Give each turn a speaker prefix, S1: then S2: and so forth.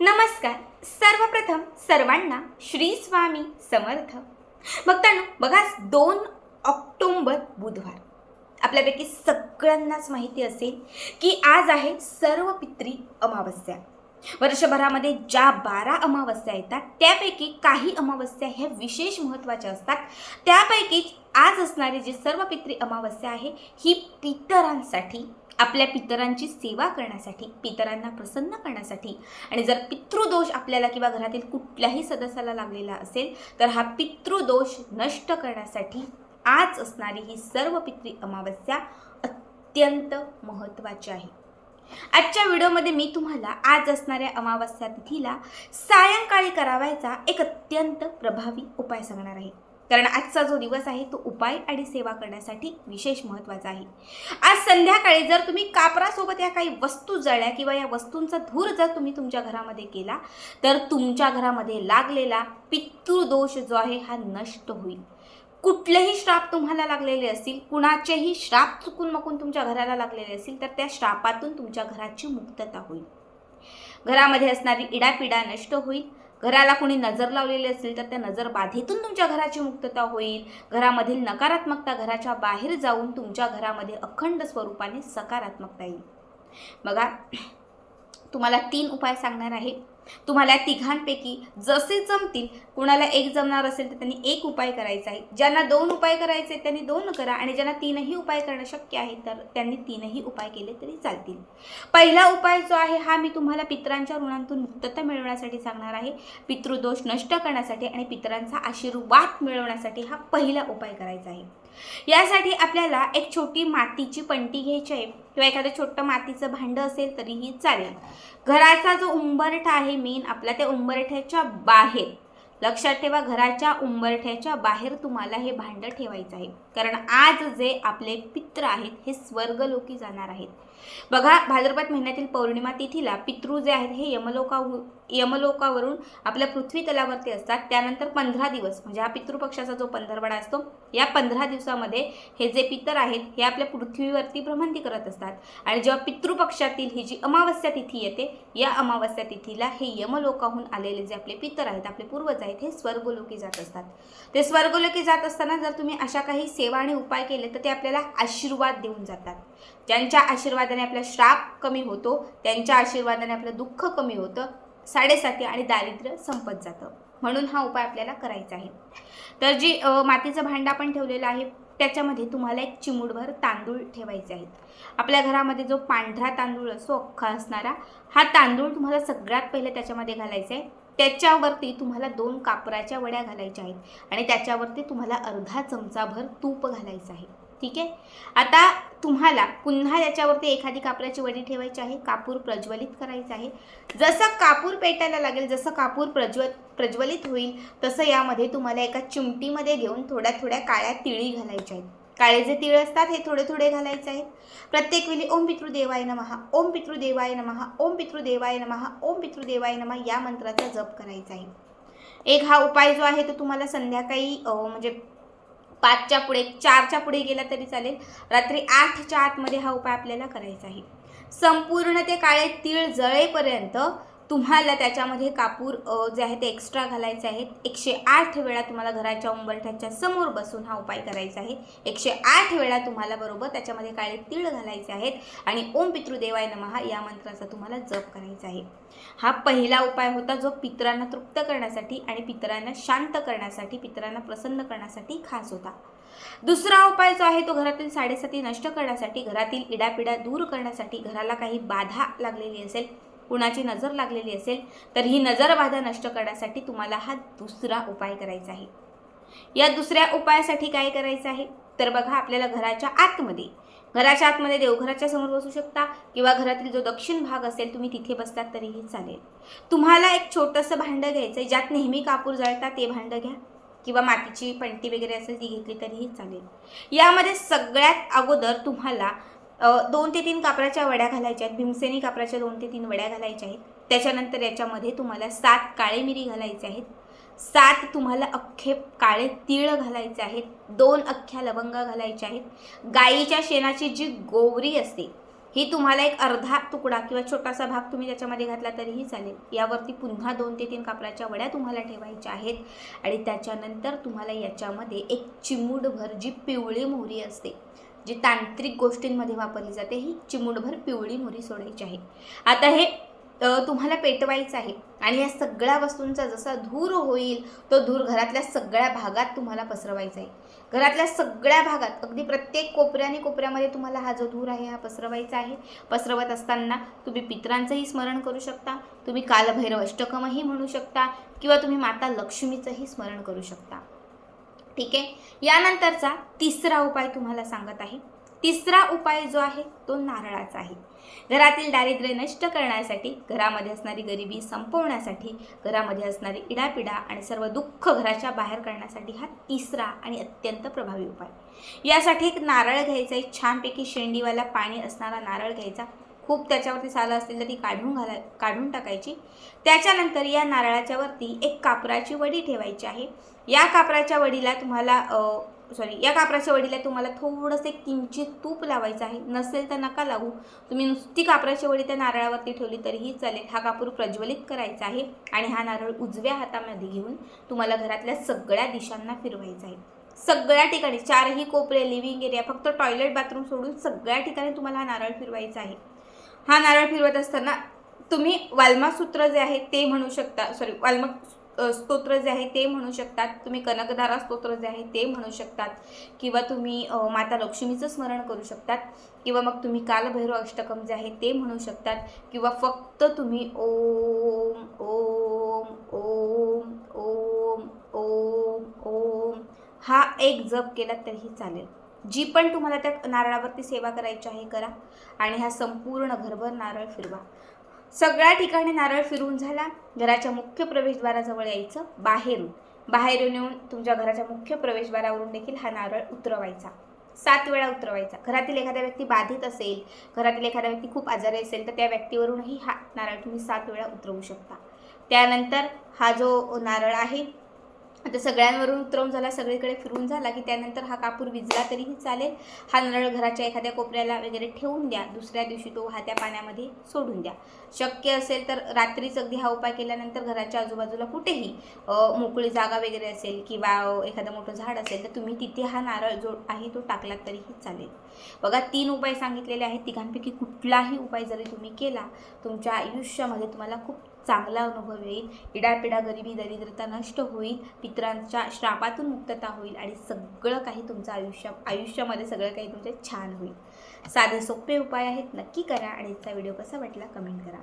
S1: नमस्कार. सर्वप्रथम सर्वांना श्री स्वामी समर्थ. भक्तांनो बघा दोन ऑक्टोंबर बुधवार. आपल्यापैकी सगळ्यांनाच माहिती असेल की आज आहे सर्व पित्री अमावस्या. वर्षभरामध्ये ज्या बारा अमावस्या येतात त्यापैकी काही अमावस्या ह्या विशेष महत्त्वाच्या असतात. त्यापैकी आज असणारी जी सर्व पित्री अमावस्या आहे ही पितरांसाठी आपल्या पितरांची सेवा करण्यासाठी पितरांना प्रसन्न करण्यासाठी. आणि जर पितृदोष आपल्याला किंवा घरातील कुठल्याही सदस्याला लागलेला असेल तर हा पितृदोष नष्ट करण्यासाठी आज असणारी ही सर्व पितृ अमावस्या अत्यंत महत्त्वाची आहे. आजच्या व्हिडिओमध्ये मी तुम्हाला आज असणाऱ्या अमावस्या तिथीला सायंकाळी करावायचा एक अत्यंत प्रभावी उपाय सांगणार आहे. कारण आजचा जो दिवस आहे तो उपाय आणि सेवा करण्यासाठी विशेष महत्त्वाचा आहे. आज संध्याकाळी जर तुम्ही कापरासोबत या काही वस्तू जळल्या किंवा या वस्तूंचा धूर जर तुम्ही तुमच्या घरामध्ये केला तर तुमच्या घरामध्ये लागलेला पितृदोष जो आहे हा नष्ट होईल. कुठलेही श्राप तुम्हाला लागलेले असतील कुणाचेही श्राप चुकून मकून तुमच्या घराला लागलेले असतील तर त्या श्रापातून तुमच्या घराची मुक्तता होईल. घरामध्ये असणारी इडापिडा नष्ट होईल घराला कोणी नजर लावलेली असेल तर त्या नजर बाधेतून तुमच्या घराची मुक्तता होईल. घरामधील नकारात्मकता घराच्या बाहेर जाऊन तुमच्या घरामध्ये अखंड स्वरूपाने सकारात्मकता येईल. बघा तुम्हाला तीन उपाय सांगणार आहे. तुम्हाला तिघांपैकी जसे जमतील कुणाला एक जमणार असेल तर त्यांनी एक उपाय करायचा आहे. ज्यांना दोन उपाय करायचे आहेत, त्यांनी दोन करा आणि ज्यांना तीनही उपाय करणं शक्य आहे तर त्यांनी तीनही उपाय केले तरी चालतील. पहिला उपाय जो आहे हा मी तुम्हाला पितरांच्या ऋणांतून मुक्तता मिळवण्यासाठी सांगणार आहे. पितृदोष नष्ट करण्यासाठी आणि पितरांचा आशीर्वाद मिळवण्यासाठी हा पहिला उपाय करायचा आहे. यासाठी आपल्याला एक छोटी मातीची पंटी घ्यायची आहे. किंवा एखादं छोटं मातीचं भांडं असेल तरीही चालेल. घराचा जो उंबरठा आहे मेन आपला त्या उंबरठ्याच्या बाहेर. लक्षात ठेवा घराच्या उंबरठ्याच्या बाहेर तुम्हाला हे भांडं ठेवायचं आहे. कारण आज जे आपले पित्र आहेत हे स्वर्गलोकी जाणार आहेत. बघा भाद्रपद महिन्यातील पौर्णिमा तिथीला पितृ जे आहेत हे यमलोका यमलोकावरून आपल्या पृथ्वी तलावरती असतात. त्यानंतर पंधरा दिवस म्हणजे हा पितृपक्षाचा जो पंधरवडा असतो या पंधरा दिवसामध्ये हे जे पितर आहेत हे आपल्या पृथ्वीवरती भ्रमंती करत असतात. आणि जेव्हा पितृपक्षातील ही जी अमावस्या तिथी येते या अमावस्या तिथीला हे यमलोकाहून आलेले जे आपले पितर आहेत आपले पूर्वज आहेत हे स्वर्गलोकी जात असतात. ते स्वर्गलोकी जात असताना जर तुम्ही अशा काही सेवा आणि उपाय केले तर ते आपल्याला आशीर्वाद देऊन जातात. ज्यांच्या आशीर्वादाने आपला श्राप कमी होतो त्यांच्या आशीर्वादाने आपलं दुःख कमी होतं साडेसाती आणि दारिद्र्य संपत जातं. म्हणून हा उपाय आपल्याला करायचा आहे. तर जी मातीचं भांडं आपण ठेवलेलं आहे त्याच्यामध्ये तुम्हाला एक चिमुडभर तांदूळ ठेवायचे आहेत. आपल्या घरामध्ये जो पांढरा तांदूळ असतो अख्खा असणारा हा तांदूळ तुम्हाला सगळ्यात पहिले त्याच्यामध्ये घालायचा आहे. त्याच्यावरती तुम्हाला दोन कापराच्या वड्या घालायच्या आहेत आणि त्याच्यावरती तुम्हाला अर्धा चमचाभर तूप घालायचं आहे. ठीक आहे? आता तुम्हाला पुन्हा याच्यावरती एखादी कापराची वडी ठेवायची आहे कापूर प्रज्वलित करायचं आहे. जसं कापूर पेटायला लागेल जसं कापूर प्रज्वल प्रज्वलित होईल तसं यामध्ये तुम्हाला एका चिमटीमध्ये घेऊन थोड्या थोड्या काळ्या तिळी घालायच्या आहेत. काळे जे तिळ असतात हे थोडे थोडे घालायचे आहेत. प्रत्येक वेळी ओम पितृदेवाय नमहा ओम पितृदेवाय नमहा ओम पितृदेवाय नमहा ओम पितृदेवाय नमः या मंत्राचा जप करायचा आहे. एक हा उपाय जो आहे तो तुम्हाला संध्याकाळी म्हणजे पाचच्या पुढे चारच्या पुढे गेला तरी चालेल. रात्री आठच्या आतमध्ये हा उपाय आपल्याला करायचा आहे. संपूर्ण ते काळे तीळ जळेपर्यंत तुम्हाला त्याच्यामध्ये कापूर जे आहे ते एक्स्ट्रा घालायचे आहेत. एकशे आठ वेळा तुम्हाला घराच्या उंबरठ्याच्या समोर बसून हा उपाय करायचा आहे. एकशे आठ वेळा तुम्हाला बरोबर त्याच्यामध्ये काळे तीळ घालायचे आहेत आणि ओम पितृदेवाय नमहा या मंत्राचा तुम्हाला जप करायचा आहे. हा पहिला उपाय होता जो पितरांना तृप्त करण्यासाठी आणि पितरांना शांत करण्यासाठी पितरांना प्रसन्न करण्यासाठी खास होता. दुसरा उपाय जो आहे तो घरातील साडेसाती नष्ट करण्यासाठी घरातील इडापिडा दूर करण्यासाठी घराला काही बाधा लागलेली असेल कुणाची नजर लागलेली असेल तर ही नजरबाधा नष्ट करण्यासाठी तुम्हाला हा दुसरा उपाय करायचा आहे. या दुसऱ्या उपायासाठी काय करायचं आहे? तर बघा आपल्याला घराच्या आतमध्ये घराच्या आतमध्ये देवघराच्या समोर बसू शकता किंवा घरातील जो दक्षिण भाग असेल तुम्ही तिथे बसलात तरीही चालेल. तुम्हाला एक छोटंसं भांडं घ्यायचं आहे ज्यात नेहमी कापूर जळतात ते भांडं घ्या. किंवा मातीची पंटी वगैरे असेल ती घेतली तरीही चालेल. यामध्ये सगळ्यात अगोदर तुम्हाला दोन ते तीन कापराच्या वड्या घालायच्या आहेत. भीमसेनी कापराच्या दोन ते तीन वड्या घालायच्या आहेत. त्याच्यानंतर याच्यामध्ये तुम्हाला सात काळे मिरी घालायचे आहेत. सात तुम्हाला अख्खे काळे तीळ घालायचे आहेत. दोन अख्ख्या लवंगा घालायच्या आहेत. गाईच्या शेणाची जी गोवरी असते ही तुम्हाला एक अर्धा तुकडा किंवा छोटासा भाग तुम्ही त्याच्यामध्ये घातला तरीही चालेल. यावरती पुन्हा दोन ते तीन कापराच्या वड्या तुम्हाला ठेवायच्या आहेत. आणि त्याच्यानंतर तुम्हाला याच्यामध्ये एक चिमूटभर जी पिवळी मोहरी असते जी तांत्रिक गोष्टींमध्ये वापरली जाते ही चिमूटभर पिवळी मोरी सोडायची आहे. आता हे तुम्हाला पेटवायचं आहे आणि या सगळ्या वस्तूंचा जसा धूर होईल तो धूर घरातल्या सगळ्या भागात तुम्हाला पसरवायचा आहे. घरातल्या सगळ्या भागात अगदी प्रत्येक कोपऱ्याने कोपऱ्यामध्ये तुम्हाला हा जो धूर आहे हा पसरवायचा आहे. पसरवत असताना तुम्ही पित्रांचंही स्मरण करू शकता तुम्ही कालभैरव अष्टकमही म्हणू शकता किंवा तुम्ही माता लक्ष्मीचंही स्मरण करू शकता. ठीक आहे? यानंतरचा तिसरा उपाय तुम्हाला सांगत आहे. तिसरा उपाय जो आहे तो नारळाचा आहे. घरातील दारिद्र्य नष्ट करण्यासाठी घरामध्ये असणारी गरिबी संपवण्यासाठी घरामध्ये असणारी इडापिडा आणि सर्व दुःख घराच्या बाहेर करण्यासाठी हा तिसरा आणि अत्यंत प्रभावी उपाय. यासाठी एक नारळ घ्यायचा एक छानपैकी शेंडीवाला पाणी असणारा नारळ घ्यायचा. खूप त्याच्यावरती सालं असतील तर ती काढून घाला काढून टाकायची. त्याच्यानंतर या नारळाच्या वरती एक कापराची वडी ठेवायची आहे. या कापराच्या वडीला तुम्हाला सॉरी या कापराच्या वडीला तुम्हाला थोडंसं एक किंचित तूप लावायचं आहे. नसेल तर नका लावू. तुम्ही नुसती कापराची वडी त्या नारळावरती ठेवली तरीही चालेल. हा कापूर प्रज्वलित करायचा आहे आणि हा नारळ उजव्या हातामध्ये घेऊन तुम्हाला घरातल्या सगळ्या दिशांना फिरवायचा आहे. सगळ्या ठिकाणी चारही कोपरे लिव्हिंग एरिया फक्त टॉयलेट बाथरूम सोडून सगळ्या ठिकाणी तुम्हाला हा नारळ फिरवायचा आहे. हा नारळ फिरवत असताना तुम्ही वाल्मा सूत्र जे आहे ते म्हणू शकता सॉरी वाल्मा स्तोत्र जे आहे ते म्हणू शकतात. तुम्ही कनकधारा स्तोत्र जे आहे ते म्हणू शकतात. किंवा तुम्ही माता लक्ष्मीचं स्मरण करू शकतात. किंवा मग तुम्ही कालभैरव अष्टकम जे आहे ते म्हणू शकतात. किंवा फक्त तुम्ही ओम ओम ओम ओम ओम ओम हा एक जप केला तरीही चालेल. जी पण तुम्हाला त्या नारळावरती सेवा करायची आहे करा. आणि हा संपूर्ण घरभर नारळ फिरवा. सगळ्या ठिकाणी नारळ फिरून झाला घराच्या मुख्य प्रवेशद्वाराजवळ यायचं बाहेरून. बाहेरून येऊन तुमच्या घराच्या मुख्य प्रवेशद्वारावरून देखील हा नारळ उतरवायचा. सात वेळा उतरवायचा. घरातील एखादा व्यक्ती बाधित असेल घरातील एखादा व्यक्ती खूप आजारी असेल तर त्या व्यक्तीवरूनही हा नारळ तुम्ही सात वेळा उतरवू शकता. त्यानंतर हा जो नारळ आहे आता सगळ्यांवरून उतरवून झाला सगळीकडे फिरून झाला की त्यानंतर हा कापूर विजला तरीही चालेल. हा नारळ घराच्या एखाद्या कोपऱ्याला वगैरे ठेवून द्या. दुसऱ्या दिवशी तो वाहत्या पाण्यामध्ये सोडून द्या. शक्य असेल तर रात्रीच अगदी हा उपाय केल्यानंतर घराच्या आजूबाजूला कुठेही मोकळी जागा वगैरे असेल किंवा एखादं मोठं झाड असेल तर तुम्ही तिथे हा नारळ जो आहे तो टाकला तरीही चालेल. बघा तीन उपाय सांगितलेले आहेत. तिघांपैकी कुठलाही उपाय जरी तुम्ही केला तुमच्या आयुष्यामध्ये तुम्हाला खूप चांगला अनुभव येईल. इडापिडा गरिबी दरिद्रता नष्ट होईल. पित्रांच्या श्रापातून मुक्तता होईल आणि सगळं काही तुमचं आयुष्या आयुष्यामध्ये सगळं काही तुमचे छान होईल. साधे सोपे उपाय आहेत. नक्की करा आणि याचा व्हिडिओ कसा वाटला कमेंट करा.